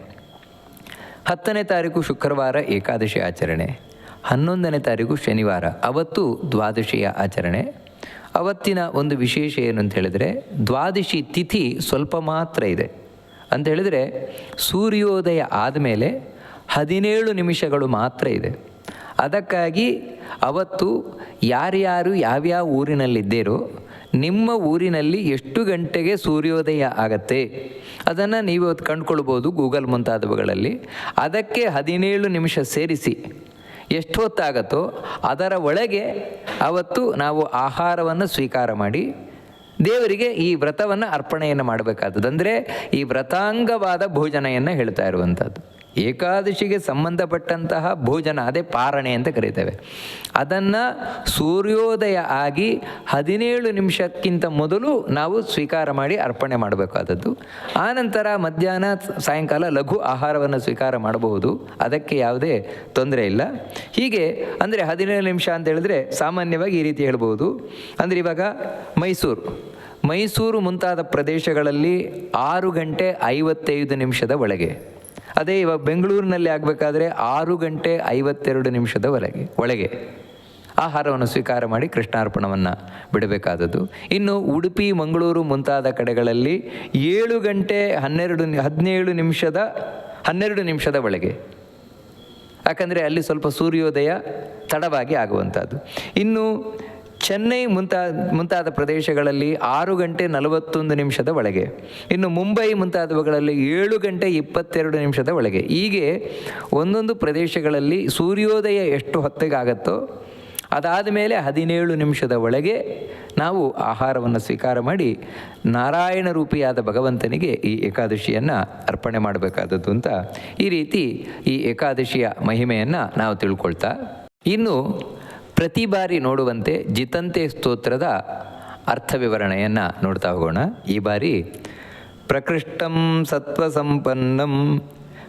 ಹತ್ತನೇ ತಾರೀಕು ಶುಕ್ರವಾರ ಏಕಾದಶಿ ಆಚರಣೆ. ಹನ್ನೊಂದನೇ ತಾರೀಕು ಶನಿವಾರ. ಅವತ್ತು ದ್ವಾದಶಿಯ ಆಚರಣೆ. ಅವತ್ತಿನ ಒಂದು ವಿಶೇಷ ಏನು ಅಂತ ಹೇಳಿದರೆ, ದ್ವಾದಶಿ ತಿಥಿ ಸ್ವಲ್ಪ ಮಾತ್ರ ಇದೆ. ಅಂತ ಹೇಳಿದರೆ, ಸೂರ್ಯೋದಯ ಆದಮೇಲೆ ಹದಿನೇಳು ನಿಮಿಷಗಳು ಮಾತ್ರ ಇದೆ. ಅದಕ್ಕಾಗಿ ಅವತ್ತು ಯಾರ್ಯಾರು ಯಾವ್ಯಾವ ಊರಿನಲ್ಲಿದ್ದೀರೋ ನಿಮ್ಮ ಊರಿನಲ್ಲಿ ಎಷ್ಟು ಗಂಟೆಗೆ ಸೂರ್ಯೋದಯ ಆಗತ್ತೆ? ಅದನ್ನು ನೀವು ಕಂಡುಕೊಳ್ಬೋದು ಗೂಗಲ್ ಮುಂತಾದವುಗಳಲ್ಲಿ. ಅದಕ್ಕೆ ಹದಿನೇಳು ನಿಮಿಷ ಸೇರಿಸಿ. ಎಷ್ಟು ಹೊತ್ತಾಗತ್ತೋ ಅದರ ಒಳಗೆ ಅವತ್ತು ನಾವು ಆಹಾರವನ್ನು ಸ್ವೀಕಾರ ಮಾಡಿ ದೇವರಿಗೆ ಈ ವ್ರತವನ್ನು ಅರ್ಪಣೆಯನ್ನು ಮಾಡಬೇಕಾದದ್ದು. ಅಂದರೆ ಈ ವ್ರತಾಂಗವಾದ ಭೋಜನೆಯನ್ನು ಹೇಳ್ತಾ ಇರುವಂಥದ್ದು ಏಕಾದಶಿಗೆ ಸಂಬಂಧಪಟ್ಟಂತಹ ಭೋಜನ, ಅದೇ ಪಾರಣೆ ಅಂತ ಕರೀತೇವೆ. ಅದನ್ನು ಸೂರ್ಯೋದಯ ಆಗಿ ಹದಿನೇಳು ನಿಮಿಷಕ್ಕಿಂತ ಮೊದಲು ನಾವು ಸ್ವೀಕಾರ ಮಾಡಿ ಅರ್ಪಣೆ ಮಾಡಬೇಕಾದದ್ದು. ಆನಂತರ ಮಧ್ಯಾಹ್ನ, ಸಾಯಂಕಾಲ ಲಘು ಆಹಾರವನ್ನು ಸ್ವೀಕಾರ ಮಾಡಬಹುದು. ಅದಕ್ಕೆ ಯಾವುದೇ ತೊಂದರೆ ಇಲ್ಲ. ಹೀಗೆ ಅಂದರೆ ಹದಿನೇಳು ನಿಮಿಷ ಅಂತ ಹೇಳಿದ್ರೆ ಸಾಮಾನ್ಯವಾಗಿ ಈ ರೀತಿ ಹೇಳ್ಬೋದು ಅಂದರೆ ಇವಾಗ ಮೈಸೂರು. ಮೈಸೂರು ಮುಂತಾದ ಪ್ರದೇಶಗಳಲ್ಲಿ ಆರು ಗಂಟೆ ಐವತ್ತೈದು ನಿಮಿಷದ ಒಳಗೆ. ಅದೇ ಇವಾಗ ಬೆಂಗಳೂರಿನಲ್ಲಿ ಆಗಬೇಕಾದ್ರೆ ಆರು ಗಂಟೆ ಐವತ್ತೆರಡು ನಿಮಿಷದ ಒಳಗೆ. ಆಹಾರವನ್ನು ಸ್ವೀಕಾರ ಮಾಡಿ ಕೃಷ್ಣಾರ್ಪಣವನ್ನು ಬಿಡಬೇಕಾದದ್ದು. ಇನ್ನು ಉಡುಪಿ, ಮಂಗಳೂರು ಮುಂತಾದ ಕಡೆಗಳಲ್ಲಿ ಏಳು ಗಂಟೆ ಹನ್ನೆರಡು, ಹದಿನೇಳು ನಿಮಿಷದ, ಹನ್ನೆರಡು ನಿಮಿಷದ ಒಳಗೆ. ಯಾಕಂದರೆ ಅಲ್ಲಿ ಸ್ವಲ್ಪ ಸೂರ್ಯೋದಯ ತಡವಾಗಿ ಆಗುವಂಥದ್ದು. ಇನ್ನು ಚೆನ್ನೈ ಮುಂತಾದ ಮುಂತಾದ ಪ್ರದೇಶಗಳಲ್ಲಿ ಆರು ಗಂಟೆ ನಲವತ್ತೊಂದು ನಿಮಿಷದ ಒಳಗೆ. ಇನ್ನು ಮುಂಬೈ ಮುಂತಾದವುಗಳಲ್ಲಿ ಏಳು ಗಂಟೆ ಇಪ್ಪತ್ತೆರಡು ನಿಮಿಷದ ಒಳಗೆ. ಹೀಗೆ ಒಂದೊಂದು ಪ್ರದೇಶಗಳಲ್ಲಿ ಸೂರ್ಯೋದಯ ಎಷ್ಟು ಹೊತ್ತಿಗಾಗತ್ತೋ ಅದಾದ ಮೇಲೆ ಹದಿನೇಳು ನಿಮಿಷದ ಒಳಗೆ ನಾವು ಆಹಾರವನ್ನು ಸ್ವೀಕಾರ ಮಾಡಿ ನಾರಾಯಣ ರೂಪಿಯಾದ ಭಗವಂತನಿಗೆ ಈ ಏಕಾದಶಿಯನ್ನು ಅರ್ಪಣೆ ಮಾಡಬೇಕಾದದ್ದು ಅಂತ ಈ ರೀತಿ ಈ ಏಕಾದಶಿಯ ಮಹಿಮೆಯನ್ನು ನಾವು ತಿಳ್ಕೊಳ್ತಾ ಇನ್ನು ಪ್ರತಿ ಬಾರಿ ನೋಡುವಂತೆ ಜಿತಂತೆ ಸ್ತೋತ್ರದ ಅರ್ಥ ವಿವರಣೆಯನ್ನು ನೋಡ್ತಾ ಹೋಗೋಣ. ಈ ಬಾರಿ ಪ್ರಕೃಷ್ಟಂ ಸತ್ವಸಂಪನ್ನಂ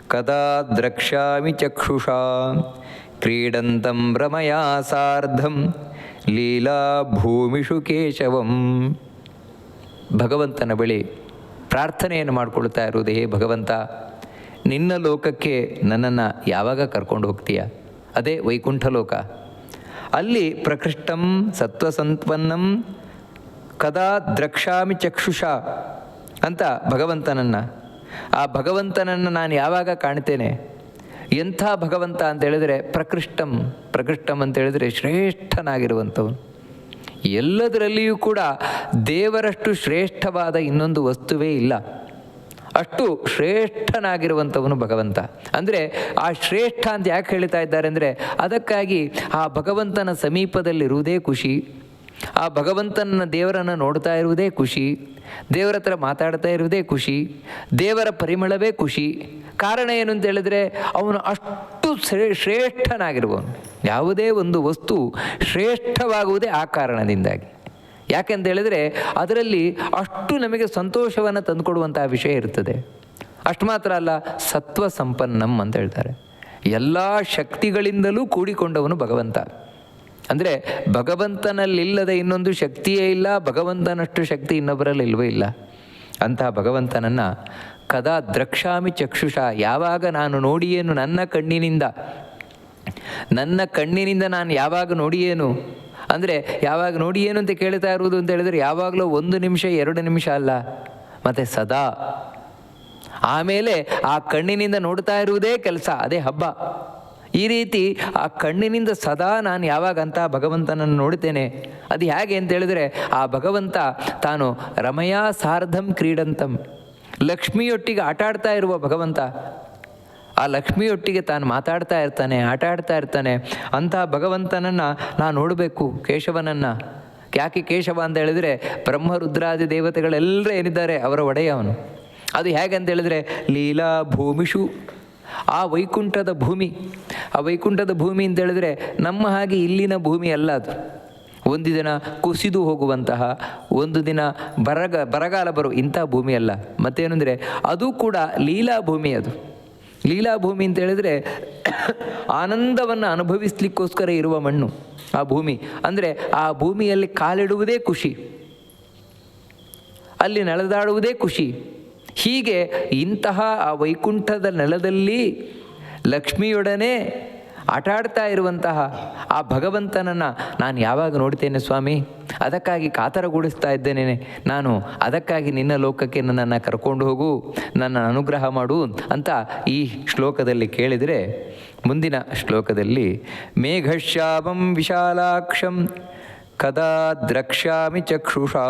ಕದಾ ದ್ರಕ್ಷ್ಯಾಮಿ ಚಕ್ಷುಷಾ ಕ್ರೀಡಂತಂ ರಮಯಾ ಸಾರ್ಧಂ ಲೀಲಾ ಭೂಮಿಷು ಕೇಶವಂ. ಭಗವಂತನ ಬಳಿ ಪ್ರಾರ್ಥನೆಯನ್ನು ಮಾಡಿಕೊಳ್ತಾ ಇರುವುದೇ ಭಗವಂತ, ನಿನ್ನ ಲೋಕಕ್ಕೆ ನನ್ನನ್ನು ಯಾವಾಗ ಕರ್ಕೊಂಡು ಹೋಗ್ತೀಯ? ಅದೇ ವೈಕುಂಠ ಲೋಕ ಅಲ್ಲಿ ಪ್ರಕೃಷ್ಟಂ ಸತ್ವಸಂಪನ್ನಂ ಕದಾ ದ್ರಕ್ಷಾಮಿ ಚಕ್ಷುಷ ಅಂತ ಭಗವಂತನನ್ನು. ಆ ಭಗವಂತನನ್ನು ನಾನು ಯಾವಾಗ ಕಾಣ್ತೇನೆ? ಎಂಥ ಭಗವಂತ ಅಂತ ಹೇಳಿದರೆ ಪ್ರಕೃಷ್ಟಂ ಪ್ರಕೃಷ್ಟಂ ಅಂತ ಹೇಳಿದರೆ ಶ್ರೇಷ್ಠನಾಗಿರುವಂಥವನು. ಎಲ್ಲದರಲ್ಲಿಯೂ ಕೂಡ ದೇವರಷ್ಟು ಶ್ರೇಷ್ಠವಾದ ಇನ್ನೊಂದು ವಸ್ತುವೇ ಇಲ್ಲ. ಅಷ್ಟು ಶ್ರೇಷ್ಠನಾಗಿರುವಂಥವನು ಭಗವಂತ. ಅಂದರೆ ಆ ಶ್ರೇಷ್ಠ ಅಂತ ಯಾಕೆ ಹೇಳ್ತಾ ಇದ್ದಾರೆ ಅಂದರೆ ಅದಕ್ಕಾಗಿ ಆ ಭಗವಂತನ ಸಮೀಪದಲ್ಲಿರುವುದೇ ಖುಷಿ. ಆ ಭಗವಂತನ ದೇವರನ್ನು ನೋಡ್ತಾ ಇರುವುದೇ ಖುಷಿ. ದೇವರ ಹತ್ರ ಮಾತಾಡ್ತಾ ಇರುವುದೇ ಖುಷಿ. ದೇವರ ಪರಿಮಳವೇ ಖುಷಿ. ಕಾರಣ ಏನು ಅಂತ ಹೇಳಿದ್ರೆ ಅವನು ಅಷ್ಟು ಶ್ರೇ, ಶ್ರೇಷ್ಠನಾಗಿರುವವನು. ಯಾವುದೇ ಒಂದು ವಸ್ತು ಶ್ರೇಷ್ಠವಾಗುವುದೇ ಆ ಕಾರಣದಿಂದಾಗಿ. ಯಾಕೆಂತ ಹೇಳಿದರೆ ಅದರಲ್ಲಿ ಅಷ್ಟು ನಮಗೆ ಸಂತೋಷವನ್ನು ತಂದುಕೊಡುವಂತಹ ವಿಷಯ ಇರ್ತದೆ. ಅಷ್ಟು ಮಾತ್ರ ಅಲ್ಲ, ಸತ್ವ ಸಂಪನ್ನಂ ಅಂತ ಹೇಳ್ತಾರೆ. ಎಲ್ಲ ಶಕ್ತಿಗಳಿಂದಲೂ ಕೂಡಿಕೊಂಡವನು ಭಗವಂತ. ಅಂದರೆ ಭಗವಂತನಲ್ಲಿಲ್ಲದ ಇನ್ನೊಂದು ಶಕ್ತಿಯೇ ಇಲ್ಲ, ಭಗವಂತನಷ್ಟು ಶಕ್ತಿ ಇನ್ನೊಬ್ಬರಲ್ಲಿ ಇಲ್ಲವೇ ಇಲ್ಲ. ಅಂತಹ ಭಗವಂತನನ್ನು ಕದಾ ದ್ರಕ್ಷಾಮಿ ಚಕ್ಷುಷ, ಯಾವಾಗ ನಾನು ನೋಡಿಯೇನು ನನ್ನ ಕಣ್ಣಿನಿಂದ? ನನ್ನ ಕಣ್ಣಿನಿಂದ ನಾನು ಯಾವಾಗ ನೋಡಿಯೇನು? ಅಂದರೆ ಯಾವಾಗ ನೋಡಿ ಏನು ಅಂತ ಕೇಳ್ತಾ ಇರುವುದು ಅಂತ ಹೇಳಿದರೆ ಯಾವಾಗಲೂ ಒಂದು ನಿಮಿಷ, ಎರಡು ನಿಮಿಷ ಅಲ್ಲ. ಮತ್ತು ಸದಾ. ಆಮೇಲೆ ಆ ಕಣ್ಣಿನಿಂದ ನೋಡ್ತಾ ಇರುವುದೇ ಕೆಲಸ, ಅದೇ ಹಬ್ಬ. ಈ ರೀತಿ ಆ ಕಣ್ಣಿನಿಂದ ಸದಾ ನಾನು ಯಾವಾಗ ಅಂತ ಭಗವಂತನನ್ನು ನೋಡ್ತೇನೆ ಅದು ಹೇಗೆ ಅಂತ ಹೇಳಿದ್ರೆ, ಆ ಭಗವಂತ ತಾನು ರಮಯಾ ಸಾರ್ಧಂ ಕ್ರೀಡಂತಂ. ಲಕ್ಷ್ಮಿಯೊಟ್ಟಿಗೆ ಆಟಾಡ್ತಾ ಇರುವ ಭಗವಂತ. ಆ ಲಕ್ಷ್ಮಿಯೊಟ್ಟಿಗೆ ತಾನು ಮಾತಾಡ್ತಾ ಇರ್ತಾನೆ ಆಟ ಆಡ್ತಾ ಇರ್ತಾನೆ. ಅಂತಹ ಭಗವಂತನನ್ನು ನಾನು ನೋಡಬೇಕು, ಕೇಶವನನ್ನು. ಯಾಕೆ ಕೇಶವ ಅಂತ ಹೇಳಿದರೆ ಬ್ರಹ್ಮರುದ್ರಾದಿ ದೇವತೆಗಳೆಲ್ಲರೂ ಏನಿದ್ದಾರೆ, ಅವರ ಒಡೆಯವನು ಅದು ಹೇಗೆ ಹೇಳಿದ್ರೆ, ಲೀಲಾ ಭೂಮಿಷು. ಆ ವೈಕುಂಠದ ಭೂಮಿ, ಆ ವೈಕುಂಠದ ಭೂಮಿ ಅಂತ ಹೇಳಿದ್ರೆ ನಮ್ಮ ಹಾಗೆ ಇಲ್ಲಿನ ಭೂಮಿ ಅಲ್ಲ ಅದು. ಒಂದು ದಿನ ಕುಸಿದು ಹೋಗುವಂತಹ, ಒಂದು ದಿನ ಬರಗ, ಬರಗಾಲ ಬರು ಇಂಥ ಭೂಮಿ ಅಲ್ಲ. ಮತ್ತೇನೆಂದರೆ ಅದು ಕೂಡ ಲೀಲಾ ಭೂಮಿ ಅದು. ಲೀಲಾಭೂಮಿ ಅಂತ ಹೇಳಿದ್ರೆ ಆನಂದವನ್ನು ಅನುಭವಿಸ್ಲಿಕ್ಕೋಸ್ಕರ ಇರುವ ಮಣ್ಣು ಆ ಭೂಮಿ. ಅಂದರೆ ಆ ಭೂಮಿಯಲ್ಲಿ ಕಾಲಿಡುವುದೇ ಖುಷಿ, ಅಲ್ಲಿ ನಡೆದಾಡುವುದೇ ಖುಷಿ. ಹೀಗೆ ಇಂತಹ ಆ ವೈಕುಂಠದ ನೆಲದಲ್ಲಿ ಲಕ್ಷ್ಮಿಯೊಡನೆ ಆಟ ಆಡ್ತಾ ಇರುವಂತಹ ಆ ಭಗವಂತನನ್ನು ನಾನು ಯಾವಾಗ ನೋಡ್ತೇನೆ ಸ್ವಾಮಿ? ಅದಕ್ಕಾಗಿ ಕಾತರಗೂಡಿಸ್ತಾ ಇದ್ದೇನೆ. ನಾನು ಅದಕ್ಕಾಗಿ ನಿನ್ನ ಲೋಕಕ್ಕೆ ನನ್ನನ್ನು ಕರ್ಕೊಂಡು ಹೋಗು, ನನ್ನ ಅನುಗ್ರಹ ಮಾಡು ಅಂತ ಈ ಶ್ಲೋಕದಲ್ಲಿ ಕೇಳಿದರೆ, ಮುಂದಿನ ಶ್ಲೋಕದಲ್ಲಿ, ಮೇಘಶ್ಯಾಮಂ ವಿಶಾಲಾಕ್ಷಂ ಕದಾ ದ್ರಕ್ಷ್ಯಾಮಿ ಚಕ್ಷುಷಾ,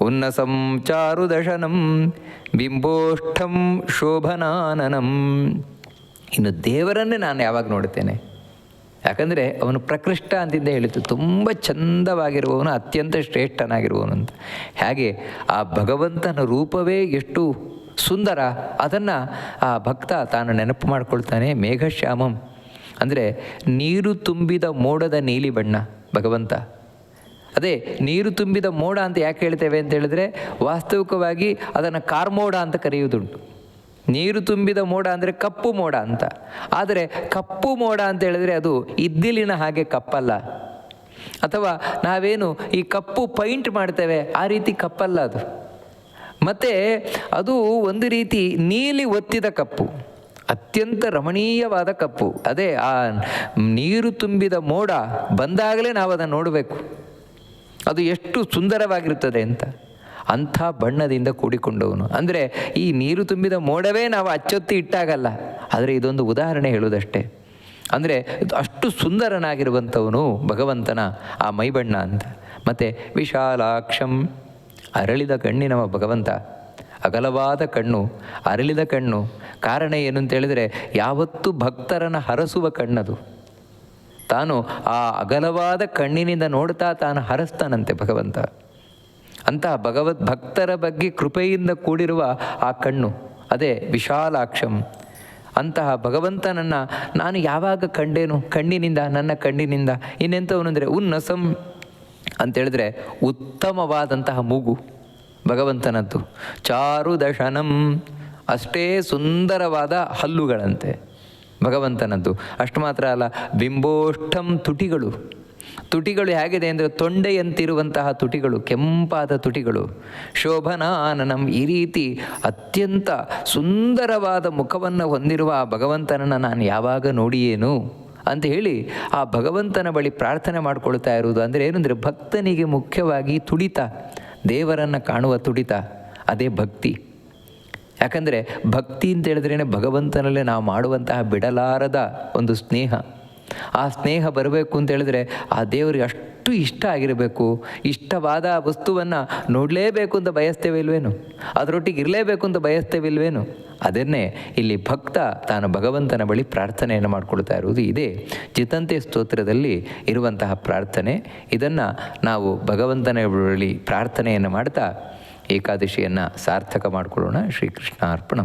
ಉನ್ನಸಂ ಚಾರುದಶನಂ ಬಿಂಬೋಷ್ಠಂ ಶೋಭನಾನನಂ. ಇನ್ನು ದೇವರನ್ನೇ ನಾನು ಯಾವಾಗ ನೋಡುತ್ತೇನೆ? ಯಾಕಂದರೆ ಅವನು ಪ್ರಕೃಷ್ಟ ಅಂತಿಂದ ಹೇಳಿತು ತುಂಬ ಚಂದವಾಗಿರುವವನು, ಅತ್ಯಂತ ಶ್ರೇಷ್ಠನಾಗಿರುವವನು ಅಂತ ಹಾಗೆ ಆ ಭಗವಂತನ ರೂಪವೇ ಎಷ್ಟು ಸುಂದರ, ಅದನ್ನು ಆ ಭಕ್ತ ತಾನು ನೆನಪು ಮಾಡಿಕೊಳ್ತಾನೆ. ಮೇಘಶ್ಯಾಮಂ. ಅಂದರೆ ನೀರು ತುಂಬಿದ ಮೋಡದ ನೀಲಿ ಬಣ್ಣ, ಭಗವಂತ. ಅದೇ, ನೀರು ತುಂಬಿದ ಮೋಡ ಅಂತ ಯಾಕೆ ಹೇಳ್ತೇವೆ ಅಂತ ಹೇಳಿದ್ರೆ ವಾಸ್ತವಿಕವಾಗಿ ಅದನ್ನು ಕಾರ್ಮೋಡ ಅಂತ ಕರೆಯುವುದುಂಟು. ನೀರು ತುಂಬಿದ ಮೋಡ ಅಂದರೆ ಕಪ್ಪು ಮೋಡ ಅಂತ. ಆದರೆ ಕಪ್ಪು ಮೋಡ ಅಂತ ಹೇಳಿದ್ರೆ ಅದು ಇದ್ದಿಲಿನ ಹಾಗೆ ಕಪ್ಪಲ್ಲ. ಅಥವಾ ನಾವೇನು ಈ ಕಪ್ಪು ಪೈಂಟ್ ಮಾಡ್ತೇವೆ, ಆ ರೀತಿ ಕಪ್ಪಲ್ಲ ಅದು. ಮತ್ತು ಅದು ಒಂದು ರೀತಿ ನೀಲಿ ಒತ್ತಿದ ಕಪ್ಪು, ಅತ್ಯಂತ ರಮಣೀಯವಾದ ಕಪ್ಪು. ಅದೇ ಆ ನೀರು ತುಂಬಿದ ಮೋಡ ಬಂದಾಗಲೇ ನಾವು ಅದನ್ನು ನೋಡಬೇಕು. ಅದು ಎಷ್ಟು ಸುಂದರವಾಗಿರುತ್ತದೆ ಅಂತ. ಅಂಥ ಬಣ್ಣದಿಂದ ಕೂಡಿಕೊಂಡವನು. ಅಂದರೆ ಈ ನೀರು ತುಂಬಿದ ಮೋಡವೇ ನಾವು ಅಚ್ಚೊತ್ತಿ ಇಟ್ಟಾಗಲ್ಲ. ಆದರೆ ಇದೊಂದು ಉದಾಹರಣೆ ಹೇಳುವುದಷ್ಟೇ. ಅಂದರೆ ಅಷ್ಟು ಸುಂದರನಾಗಿರುವಂಥವನು ಭಗವಂತನ ಆ ಮೈಬಣ್ಣ ಅಂತ. ಮತ್ತು ವಿಶಾಲಾಕ್ಷಂ ಅರಳಿದ ಕಣ್ಣಿನವ ಭಗವಂತ. ಅಗಲವಾದ ಕಣ್ಣು, ಅರಳಿದ ಕಣ್ಣು. ಕಾರಣ ಏನು ಅಂತ ಹೇಳಿದರೆ ಯಾವತ್ತೂ ಭಕ್ತರನ್ನು ಹರಸುವ ಕಣ್ಣದು. ತಾನು ಆ ಅಗಲವಾದ ಕಣ್ಣಿನಿಂದ ನೋಡ್ತಾ ತಾನು ಹರಸ್ತಾನಂತೆ ಭಗವಂತ. ಅಂತಹ ಭಗವದ್ ಭಕ್ತರ ಬಗ್ಗೆ ಕೃಪೆಯಿಂದ ಕೂಡಿರುವ ಆ ಕಣ್ಣು, ಅದೇ ವಿಶಾಲಾಕ್ಷಂ. ಅಂತಹ ಭಗವಂತನನ್ನು ನಾನು ಯಾವಾಗ ಕಂಡೇನು? ಕಣ್ಣಿನಿಂದ, ನನ್ನ ಕಣ್ಣಿನಿಂದ. ಇನ್ನೆಂಥವನು ಅಂದರೆ ಉನ್ನಸಂ ಅಂತೇಳಿದ್ರೆ ಉತ್ತಮವಾದಂತಹ ಮೂಗು ಭಗವಂತನದ್ದು. ಚಾರು ದಶನಂ ಅಷ್ಟೇ ಸುಂದರವಾದ ಹಲ್ಲುಗಳಂತೆ ಭಗವಂತನದ್ದು. ಅಷ್ಟು ಮಾತ್ರ ಅಲ್ಲ, ಬಿಂಬೋಷ್ಠಂ ತುಟಿಗಳು. ತುಟಿಗಳು ಹೇಗಿದೆ ಅಂದರೆ ತೊಂಡೆಯಂತಿರುವಂತಹ ತುಟಿಗಳು, ಕೆಂಪಾದ ತುಟಿಗಳು. ಶೋಭನಾನನಂ ಈ ರೀತಿ ಅತ್ಯಂತ ಸುಂದರವಾದ ಮುಖವನ್ನು ಹೊಂದಿರುವ ಆ ಭಗವಂತನನ್ನು ನಾನು ಯಾವಾಗ ನೋಡಿಯೇನು? ಅಂತ ಹೇಳಿ ಆ ಭಗವಂತನ ಬಳಿ ಪ್ರಾರ್ಥನೆ ಮಾಡಿಕೊಳ್ತಾ ಇರುವುದು ಅಂದರೆ ಏನಂದರೆ ಭಕ್ತನಿಗೆ ಮುಖ್ಯವಾಗಿ ತುಡಿತ. ದೇವರನ್ನು ಕಾಣುವ ತುಡಿತ, ಅದೇ ಭಕ್ತಿ. ಯಾಕಂದರೆ ಭಕ್ತಿ ಅಂತ ಹೇಳಿದ್ರೇ ಭಗವಂತನಲ್ಲೇ ನಾವು ಮಾಡುವಂತಹ ಬಿಡಲಾರದ ಒಂದು ಸ್ನೇಹ. ಆ ಸ್ನೇಹ ಬರಬೇಕು ಅಂತ ಹೇಳಿದ್ರೆ ಆ ದೇವರಿಗೆ ಅಷ್ಟು ಇಷ್ಟ ಆಗಿರಬೇಕು. ಇಷ್ಟವಾದ ವಸ್ತುವನ್ನು ನೋಡಲೇಬೇಕು ಅಂತ ಬಯಸ್ತೇವೆ ಇಲ್ವೇನು ಅದರೊಟ್ಟಿಗೆ ಇರಲೇಬೇಕು ಅಂತ ಬಯಸ್ತೇವೆ ಇಲ್ವೇನು ಅದನ್ನೇ ಇಲ್ಲಿ ಭಕ್ತ ತಾನು ಭಗವಂತನ ಬಳಿ ಪ್ರಾರ್ಥನೆಯನ್ನು ಮಾಡಿಕೊಳ್ತಾ ಇರುವುದು ಇದೇ. ಚಿತಂತೆ ಸ್ತೋತ್ರದಲ್ಲಿ ಇರುವಂತಹ ಪ್ರಾರ್ಥನೆ. ಇದನ್ನು ನಾವು ಭಗವಂತನ ಬಳಿ ಪ್ರಾರ್ಥನೆಯನ್ನು ಮಾಡ್ತಾ ಏಕಾದಶಿಯನ್ನು ಸಾರ್ಥಕ ಮಾಡಿಕೊಳ್ಳೋಣ. ಶ್ರೀಕೃಷ್ಣ ಅರ್ಪಣ